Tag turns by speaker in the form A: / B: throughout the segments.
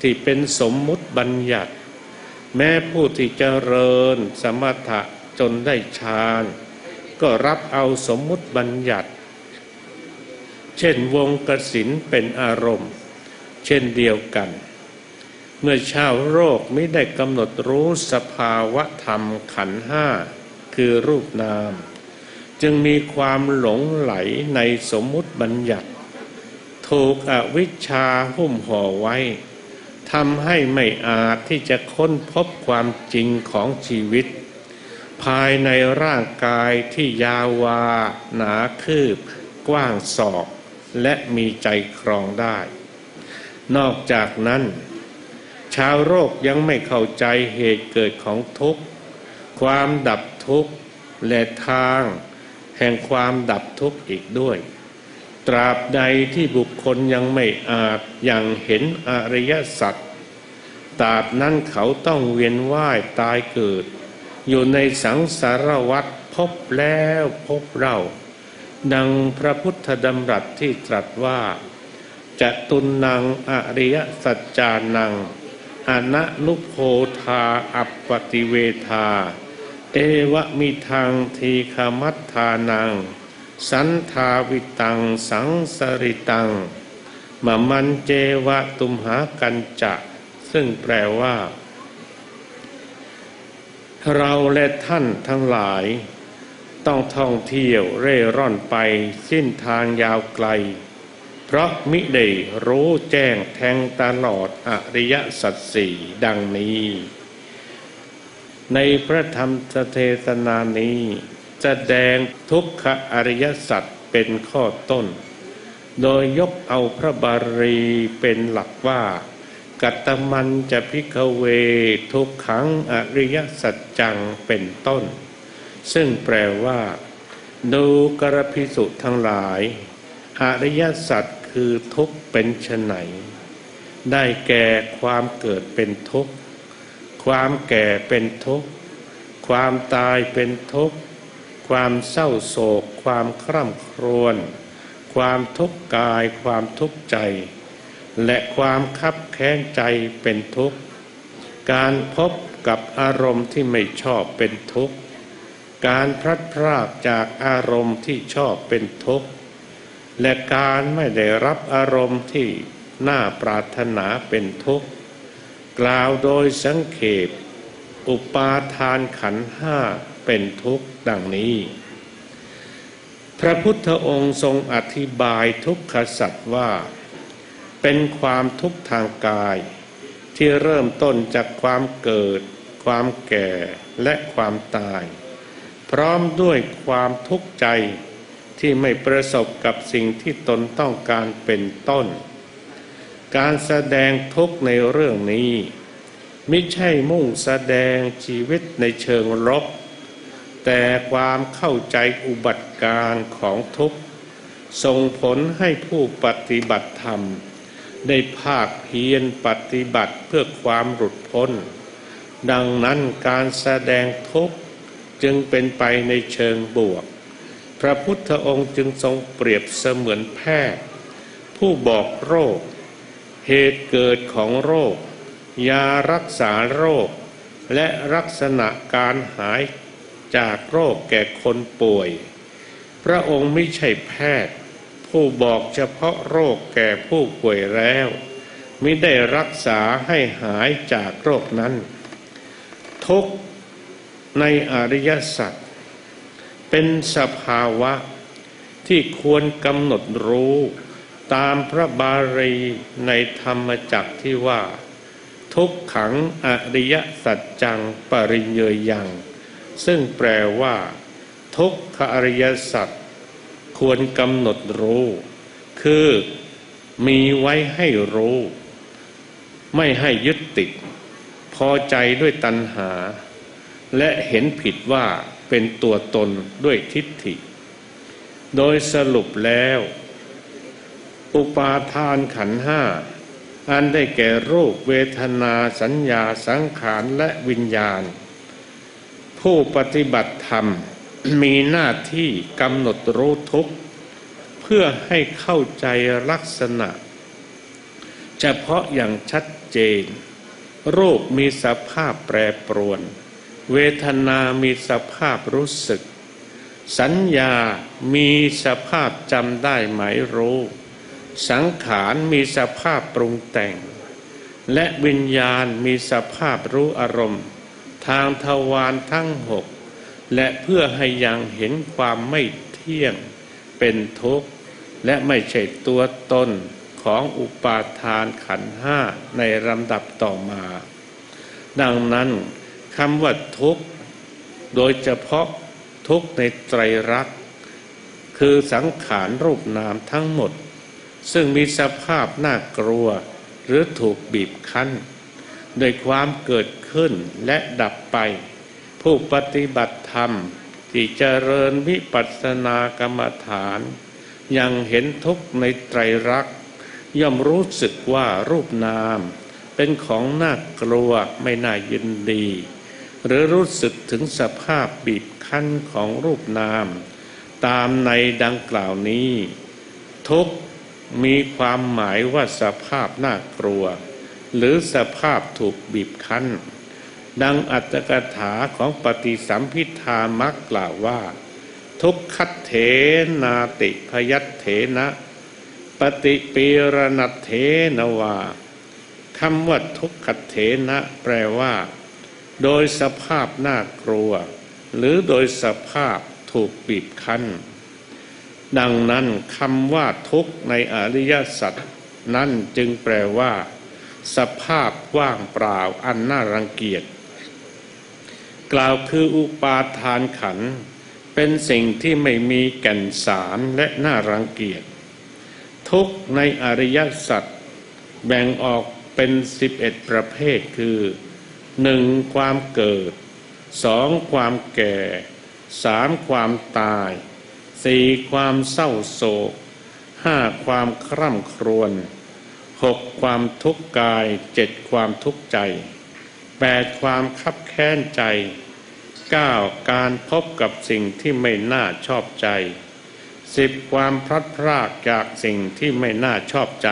A: ที่เป็นสมมุติบัญญัติ แม้ผู้ที่เจริญสมถะจนได้ฌานก็รับเอาสมมุติบัญญัติ เช่นวงกสินเป็นอารมณ์ เช่นเดียวกัน เมื่อชาวโรคไม่ได้กำหนดรู้สภาวะธรรมขันห้าคือรูปนาม จึงมีความหลงไหลในสมมุติบัญญัติ ถูกอวิชชาหุ้มห่อไว้ ทำให้ไม่อาจที่จะค้นพบความจริงของชีวิต ภายในร่างกายที่ยาวา หนาคืบ กว้างศอก และมีใจครองได้ นอกจากนั้น ชาวโรคยังไม่เข้าใจเหตุเกิดของทุกข์ ความดับทุกข์ และทาง แห่งความดับทุกข์อีกด้วย ตราบใดที่บุคคลยังไม่อาจยังเห็นอริยสัจตราบนั้นเขาต้องเวียนว่ายตายเกิด อยู่ในสังสารวัฏพบแล้วพบเราดังพระพุทธดำรัสที่ตรัสว่าจะตุนนางอริยสัจจานังอนะนุโพธาอัปปติเวทา เอวะมิทางทีคมัตทานัง สันทาวิตังสังสริตังมะมันเจวะตุมหากันจะ ซึ่งแปลว่า เราและท่านทั้งหลาย ต้องท่องเที่ยวเร่ร่อนไปสิ้นทางยาวไกล เพราะมิได้รู้แจ้งแทงตลอดอริยสัจสี่ดังนี้ ในพระธรรมเทศนานี้ แสดงทุกขอริยสัจเป็นข้อต้น โดยยกเอาพระบาลีเป็นหลักว่า กัตมันจะพิกเวทุกขังอริยสัจจังเป็นต้น ซึ่งแปลว่า ดูกระพิสุทั้งหลาย อริยสัจคือทุกเป็นชไหน ได้แก่ความเกิดเป็นทุกข์ ความแก่เป็นทุกข์ ความตายเป็นทุกข์ ความเศร้าโศก ความคร่ำครวญความทุกข์กาย ความทุกข์ใจ และความคับแค้นใจเป็นทุกข์ การพบกับอารมณ์ที่ไม่ชอบเป็นทุกข์ การพลัดพรากจากอารมณ์ที่ชอบเป็นทุกข์ และการไม่ได้รับอารมณ์ที่น่าปรารถนาเป็นทุกข์ กล่าวโดยสังเขปอุปาทานขันห้า เป็นทุกข์ดังนี้ พระพุทธองค์ทรงอธิบายทุกขสัตว์ว่า เป็นความทุกข์ทางกาย ที่เริ่มต้นจากความเกิด ความแก่และความตาย พร้อมด้วยความทุกข์ใจที่ไม่ประสบกับสิ่งที่ตนต้องการเป็นต้น การแสดงทุกข์ในเรื่องนี้ ไม่ใช่มุ่งแสดงชีวิตในเชิงลบ แต่ความเข้าใจอุบัติการของทุกข์ส่งผลให้ผู้ปฏิบัติธรรม ได้ภาคเพียรปฏิบัติเพื่อความหลุดพ้น ดังนั้นการแสดงทุกข์จึงเป็นไปในเชิงบวก พระพุทธองค์จึงทรงเปรียบเสมือนแพทย์ ผู้บอกโรค เหตุเกิดของโรค ยารักษาโรค และลักษณะการหาย จากโรคแก่คนป่วย พระองค์ไม่ใช่แพทย์ ผู้บอกเฉพาะโรคแก่ผู้ป่วยแล้วไมิได้รักษาให้หายจากโรคนั้น ทุกในอริยสัจเป็นสภาวะที่ควรกำหนดรู้ตามพระบาลีในธรรมจักที่ว่า ทุกขังอริยสัจจังปริญเยยัง ซึ่งแปลว่า ทุกขอริยสัจควรกำหนดรู้ คือมีไว้ให้รู้ ไม่ให้ยึดติด พอใจด้วยตัณหา และเห็นผิดว่าเป็นตัวตนด้วยทิฏฐิ โดยสรุปแล้ว อุปาทานขันห้าอันได้แก่รูปเวทนาสัญญาสังขารและวิญญาณ ผู้ปฏิบัติธรรมมีหน้าที่กำหนดรู้ทุกเพื่อให้เข้าใจลักษณะ เฉพาะอย่างชัดเจนรูมีสภาพแปรปรวน เวทนามีสภาพรู้สึก สัญญามีสภาพจำได้หมายรู้ สังขารมีสภาพปรุงแต่ง และวิญญาณมีสภาพรู้อารมณ์ ทางทวารทั้งหกและเพื่อให้ยังเห็นความไม่เที่ยงเป็นทุกข์ และไม่ใช่ตัวตนของอุปาทานขันห้าในลำดับต่อมา ดังนั้นคำว่าทุกข์ โดยเฉพาะทุกข์ในไตรลักษณ์คือสังขารรูปนามทั้งหมด ซึ่งมีสภาพน่ากลัวหรือถูกบีบคั้น โดยความเกิด ขึ้นและดับไป ผู้ปฏิบัติธรรมที่เจริญวิปัสสนากรรมฐาน ยังเห็นทุกข์ในไตรลักษณ์ย่อมรู้สึกว่ารูปนาม เป็นของน่ากลัวไม่น่ายินดี หรือรู้สึกถึงสภาพบีบคั้นของรูปนาม ตามในดังกล่าวนี้ ทุกมีความหมายว่าสภาพน่ากลัว หรือสภาพถูกบีบคั้น ดังอัตถกถาของปฏิสัมพิธามักกล่าวว่า ทุกขเถนาติพยัตเถนะ ปฏิปีรณัตเถนวาคำว่าทุกขเถนะแปลว่า โดยสภาพน่ากลัว หรือโดยสภาพถูกบีบคั้น ดังนั้นคำว่าทุกขในอริยสัจนั่นจึงแปลว่า สภาพว่างเปล่าอันน่ารังเกียจ กล่าวคืออุปาทานขัน เป็นสิ่งที่ไม่มีแก่นสารและน่ารังเกียจ ทุกในอริยสัจแบ่งออกเป็นสิบเอ็ดประเภทคือหนึ่งความเกิดสองความแก่สามความตายสี่ความเศร้าโศกห้าความคร่ำครวญหกความทุกข์กายเจ็ดความทุกข์ใจ แปดความคับแค้นใจเก้าการพบกับสิ่งที่ไม่น่าชอบใจสิบความพลัดพรากจากสิ่งที่ไม่น่าชอบใจ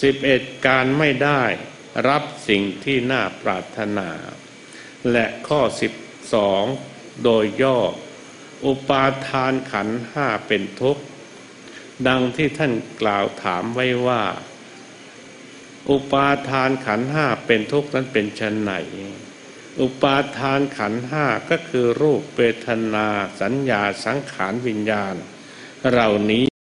A: สิบเอ็ดการไม่ได้รับสิ่งที่น่าปรารถนา และข้อสิบสองโดยย่อ อุปาทานขันห้าเป็นทุกข์ ดังที่ท่านกล่าวถามไว้ว่า อุปาทานขันห้าเป็นทุกข์นั้นเป็นชนไหน อุปาทานขันห้าก็คือรูปเวทนา สัญญาสังขารวิญญาณ เหล่านี้